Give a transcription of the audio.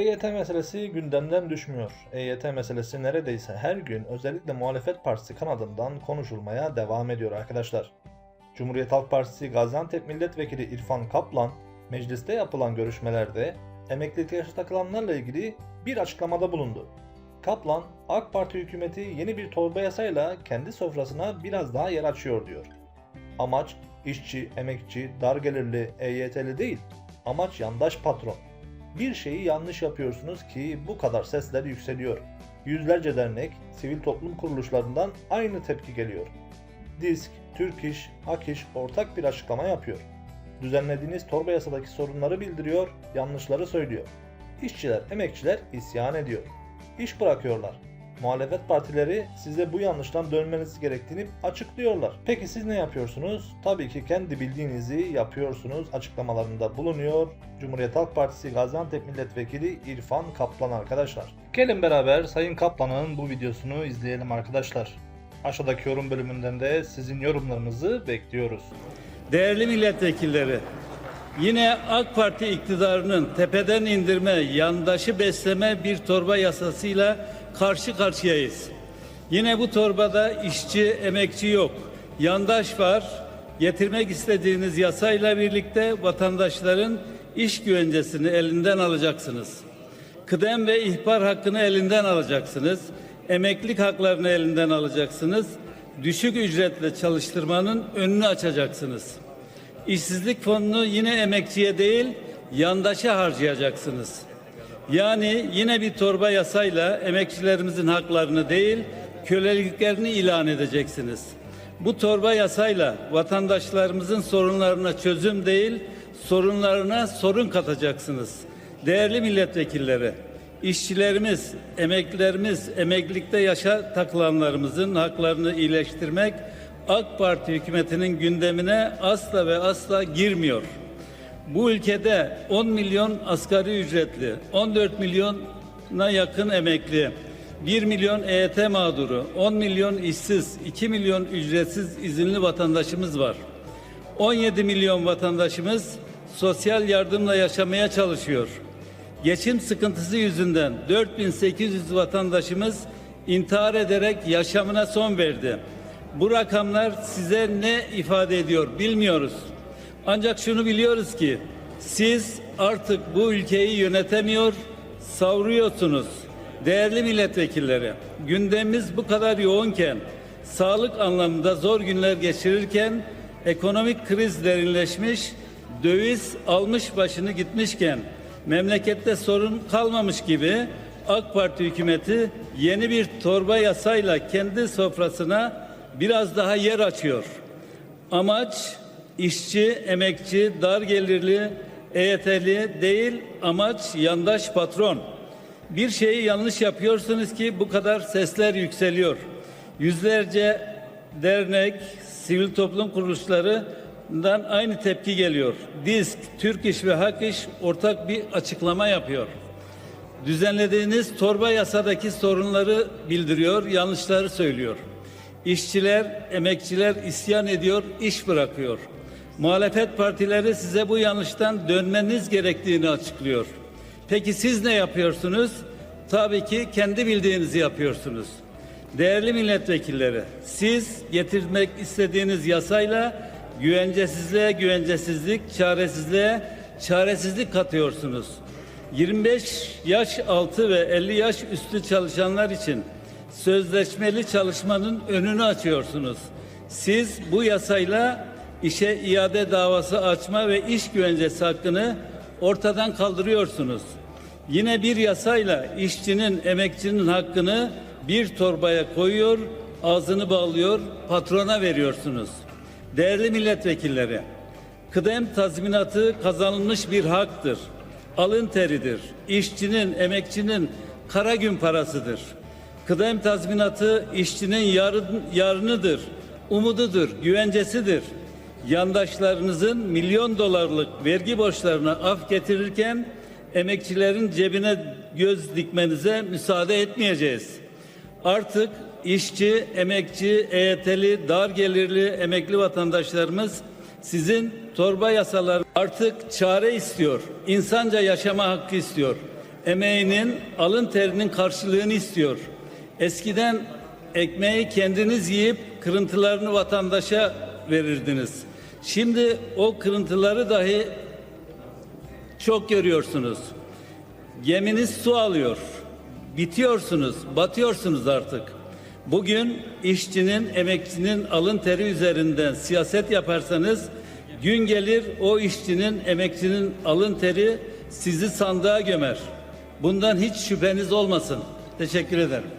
EYT meselesi gündemden düşmüyor. EYT meselesi neredeyse her gün özellikle muhalefet partisi kanadından konuşulmaya devam ediyor arkadaşlar. Cumhuriyet Halk Partisi Gaziantep Milletvekili İrfan Kaplan, mecliste yapılan görüşmelerde emeklilik yaşı takılanlarla ilgili bir açıklamada bulundu. Kaplan, AK Parti hükümeti yeni bir torba yasayla kendi sofrasına biraz daha yer açıyor diyor. Amaç işçi, emekçi, dar gelirli, EYT'li değil. Amaç yandaş patron. Bir şeyi yanlış yapıyorsunuz ki bu kadar sesler yükseliyor. Yüzlerce dernek, sivil toplum kuruluşlarından aynı tepki geliyor. Disk, Türk İş, İş ortak bir açıklama yapıyor. Düzenlediğiniz torba yasadaki sorunları bildiriyor, yanlışları söylüyor. İşçiler, emekçiler isyan ediyor. İş bırakıyorlar. Muhalefet partileri size bu yanlıştan dönmeniz gerektiğini açıklıyorlar. Peki siz ne yapıyorsunuz? Tabii ki kendi bildiğinizi yapıyorsunuz açıklamalarında bulunuyor. Cumhuriyet Halk Partisi Gaziantep Milletvekili İrfan Kaplan arkadaşlar. Gelin beraber Sayın Kaplan'ın bu videosunu izleyelim arkadaşlar. Aşağıdaki yorum bölümünden de sizin yorumlarınızı bekliyoruz. Değerli milletvekilleri, yine AK Parti iktidarının tepeden indirme, yandaşı besleme bir torba yasasıyla karşı karşıyayız. Yine bu torbada işçi, emekçi yok. Yandaş var. Getirmek istediğiniz yasayla birlikte vatandaşların iş güvencesini elinden alacaksınız. Kıdem ve ihbar hakkını elinden alacaksınız. Emeklilik haklarını elinden alacaksınız. Düşük ücretle çalıştırmanın önünü açacaksınız. İşsizlik fonunu yine emekçiye değil, yandaşa harcayacaksınız. Yani yine bir torba yasayla emekçilerimizin haklarını değil, köleliklerini ilan edeceksiniz. Bu torba yasayla vatandaşlarımızın sorunlarına çözüm değil, sorunlarına sorun katacaksınız. Değerli milletvekilleri, işçilerimiz, emeklilerimiz, emeklilikte yaşa takılanlarımızın haklarını iyileştirmek AK Parti hükümetinin gündemine asla ve asla girmiyor. Bu ülkede 10 milyon asgari ücretli, 14 milyona yakın emekli, 1 milyon EYT mağduru, 10 milyon işsiz, 2 milyon ücretsiz izinli vatandaşımız var. 17 milyon vatandaşımız sosyal yardımla yaşamaya çalışıyor. Geçim sıkıntısı yüzünden 4800 vatandaşımız intihar ederek yaşamına son verdi. Bu rakamlar size ne ifade ediyor bilmiyoruz. Ancak şunu biliyoruz ki siz artık bu ülkeyi yönetemiyor, savruyorsunuz. Değerli milletvekilleri, gündemimiz bu kadar yoğunken, sağlık anlamında zor günler geçirirken, ekonomik kriz derinleşmiş, döviz almış başını gitmişken, memlekette sorun kalmamış gibi AK Parti hükümeti yeni bir torba yasayla kendi sofrasına biraz daha yer açıyor. Amaç işçi, emekçi, dar gelirli, EYT'li değil, amaç yandaş patron. Bir şeyi yanlış yapıyorsunuz ki bu kadar sesler yükseliyor. Yüzlerce dernek, sivil toplum kuruluşlarından aynı tepki geliyor. DİSK, Türk İş ve Hak İş ortak bir açıklama yapıyor. Düzenlediğiniz torba yasadaki sorunları bildiriyor, yanlışları söylüyor. İşçiler, emekçiler isyan ediyor, iş bırakıyor. Muhalefet partileri size bu yanlıştan dönmeniz gerektiğini açıklıyor. Peki siz ne yapıyorsunuz? Tabii ki kendi bildiğinizi yapıyorsunuz. Değerli milletvekilleri, siz getirmek istediğiniz yasayla güvencesizliğe güvencesizlik, çaresizliğe çaresizlik katıyorsunuz. 25 yaş altı ve 50 yaş üstü çalışanlar için sözleşmeli çalışmanın önünü açıyorsunuz. Siz bu yasayla işe iade davası açma ve iş güvencesi hakkını ortadan kaldırıyorsunuz. Yine bir yasayla işçinin, emekçinin hakkını bir torbaya koyuyor, ağzını bağlıyor, patrona veriyorsunuz. Değerli milletvekilleri, kıdem tazminatı kazanılmış bir haktır. Alın teridir. İşçinin, emekçinin kara gün parasıdır. Kıdem tazminatı işçinin yarın, yarınıdır, umududur, güvencesidir. Yandaşlarınızın milyon dolarlık vergi borçlarına af getirirken emekçilerin cebine göz dikmenize müsaade etmeyeceğiz. Artık işçi, emekçi, EYT'li, dar gelirli emekli vatandaşlarımız sizin torba yasalar artık çare istiyor. insanca yaşama hakkı istiyor. emeğinin, alın terinin karşılığını istiyor. Eskiden ekmeği kendiniz yiyip kırıntılarını vatandaşa verirdiniz. Şimdi o kırıntıları dahi çok görüyorsunuz. Geminiz su alıyor. Bitiyorsunuz, batıyorsunuz artık. Bugün işçinin, emekçinin alın teri üzerinden siyaset yaparsanız gün gelir o işçinin, emekçinin alın teri sizi sandığa gömer. Bundan hiç şüpheniz olmasın. Teşekkür ederim.